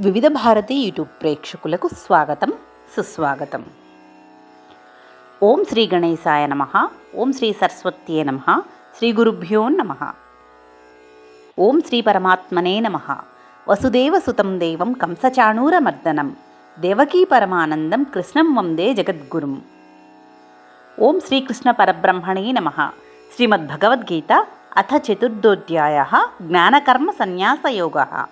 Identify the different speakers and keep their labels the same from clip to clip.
Speaker 1: వివిధ భారతి యూట్యూబ్ ప్రేక్షకులకు స్వాగతం సుస్వాగతం. ఓం శ్రీ గణేశాయ నమ ఓం శ్రీ సరస్వత్యే నమ శ్రీ గురుభ్యో నమ. ఓం శ్రీ పరమాత్మనే నమ. వసుదేవసుతం దేవం కంసచాణూరమర్దనం దేవకీ పరమానందం కృష్ణం వందే జగద్గురుం. ఓం శ్రీకృష్ణ పరబ్రహ్మణే నమ. శ్రీమద్భగవద్గీత అథ చతుర్థోధ్యాయ జ్ఞానకర్మ సన్యాసయోగ.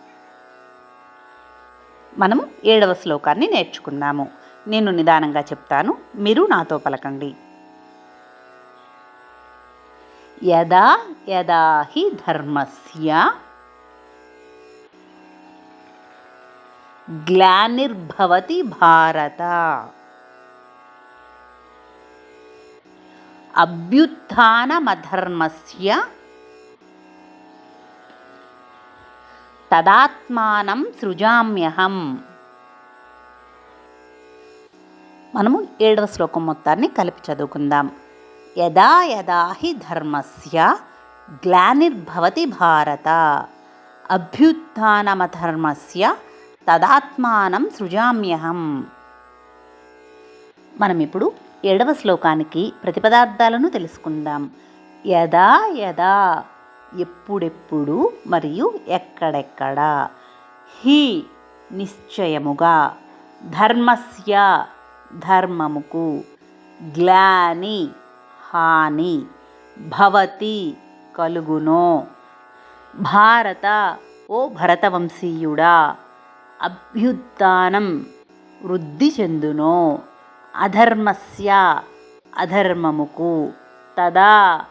Speaker 1: మనం ఏడవ శ్లోకాన్ని నేర్చుకుందాము. నేను నిదానంగా చెప్తాను మీరు నాతో పలకండి. యదా యదా హి ధర్మస్య గ్లానిర్భవతి భారత. అభ్యుత్నమధర్మస్య తదాత్మానం సృజామ్యహం. మనము ఏడవ శ్లోకం మొత్తాన్ని కలిపి చదువుకుందాం. యదా యదా హి ధర్మస్య గ్లానిర్భవతి భారత. అభ్యుత్నమధర్మస్య తదాత్మానం సృజామ్యహం. మనం ఇప్పుడు ఏడవ శ్లోకానికి ప్రతిపదార్థాలను తెలుసుకుందాం. యదా యదా ఎప్పుడెప్పుడు మరియు ఎక్కడెక్కడ? హి నిశ్చయముగా ధర్మస్య ధర్మముకు. గ్లాని హాని భవతి కలుగునో. భారత ఓ భరతవంశీయుడా అభ్యుత్నం వృద్ధి చెందునో. అధర్మస్య అధర్మముకు. తదా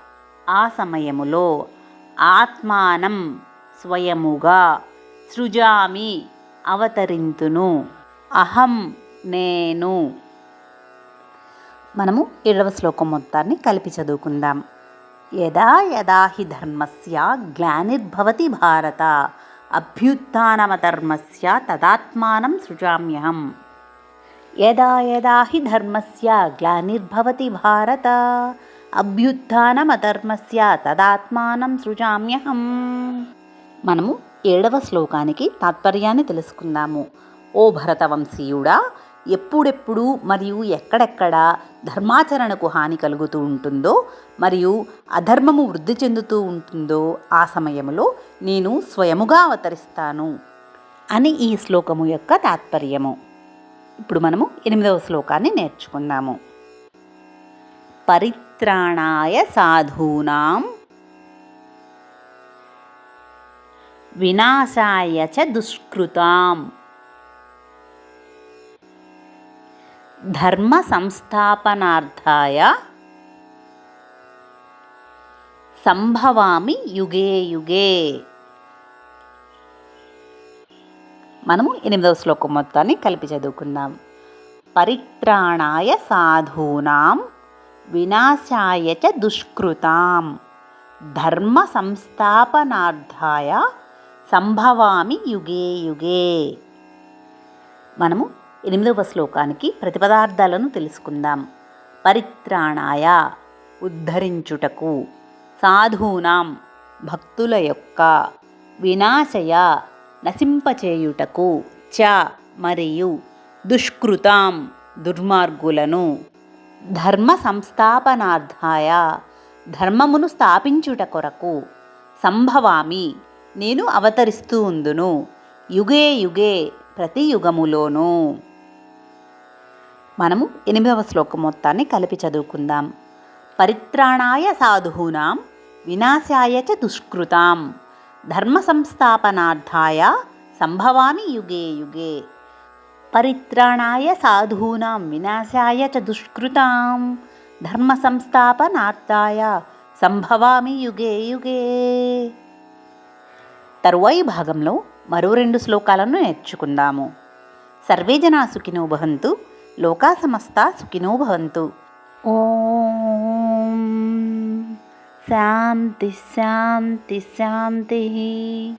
Speaker 1: ఆ సమయములో ఆత్మానం స్వయముగా సృజామి అవతరింతును. అహం నేను. మనము ఏడవ శ్లోకం మొత్తాన్ని కలిపి చదువుకుందాం. యదా యదా హి ధర్మస్య గ్లానిర్భవతి భారత. అభ్యుత్నమధర్మస్య తదాత్మానం సృజామ్యహం. యదా యదా హి ధర్మస్య గ్లానిర్భవతి భారత. అభ్యుత్నమధర్మస్య తదాత్మానం సృజామ్యహం. మనము ఏడవ శ్లోకానికి తాత్పర్యాన్ని తెలుసుకుందాము. ఓ భరతవంశీయుడా ఎప్పుడెప్పుడు మరియు ఎక్కడెక్కడ ధర్మాచరణకు హాని కలుగుతూ ఉంటుందో మరియు అధర్మము వృద్ధి చెందుతూ ఉంటుందో ఆ సమయంలో నేను స్వయముగా అవతరిస్తాను అని ఈ శ్లోకము యొక్క తాత్పర్యము. ఇప్పుడు మనము ఎనిమిదవ శ్లోకాన్ని నేర్చుకుందాము. పరి పరిత్రాణాయ సాధూనాం వినాశాయ చ దుష్కృతాం ధర్మ సంస్థాపనార్థాయ సంభవామి యుగే యుగే మనము ఎనిమిదవ శ్లోకం మొత్తాన్ని కలిపి చదువుకుందాం. పరిత్రాణాయ సాధూనాం. వినాశాయ చ దుష్కృతాం. ధర్మ సంస్థాపనార్థాయ సంభవామి యుగే యుగే. మనము ఎనిమిదవ శ్లోకానికి ప్రతిపదార్థాలను తెలుసుకుందాం. పరిత్రాణాయ ఉద్ధరించుటకు సాధూనాం భక్తుల యొక్క వినాశయ నశింపచేయుటకు చ మరియు దుష్కృతాం దుర్మార్గులను ధర్మ సంస్థాపనార్థాయ ధర్మమును స్థాపించుట కొరకు సంభవామి నేను అవతరిస్తూ ఉందును యుగే యుగే ప్రతి యుగములోనూ మనము ఎనిమిదవ శ్లోకం మొత్తాన్ని కలిపి చదువుకుందాం. పరిత్రాణాయ సాధూనాం వినాశాయ చ దుష్కృతాం. ధర్మ సంస్థాపనార్థాయ సంభవామి యుగే యుగే. పరిత్రాణాయ సాధూనాం వినాశాయ చ దుష్కృతాం. ధర్మ సంస్థాపనార్థాయ సంభవామి యుగే యుగే. తరువాయి భాగంలో మరో రెండు శ్లోకాలను నేర్చుకుందాము. సర్వే జనా సుఖినో భవంతు లోకా సమస్త సుఖినో భవంతు. ఓం. శాంతి శాంతి శాంతి.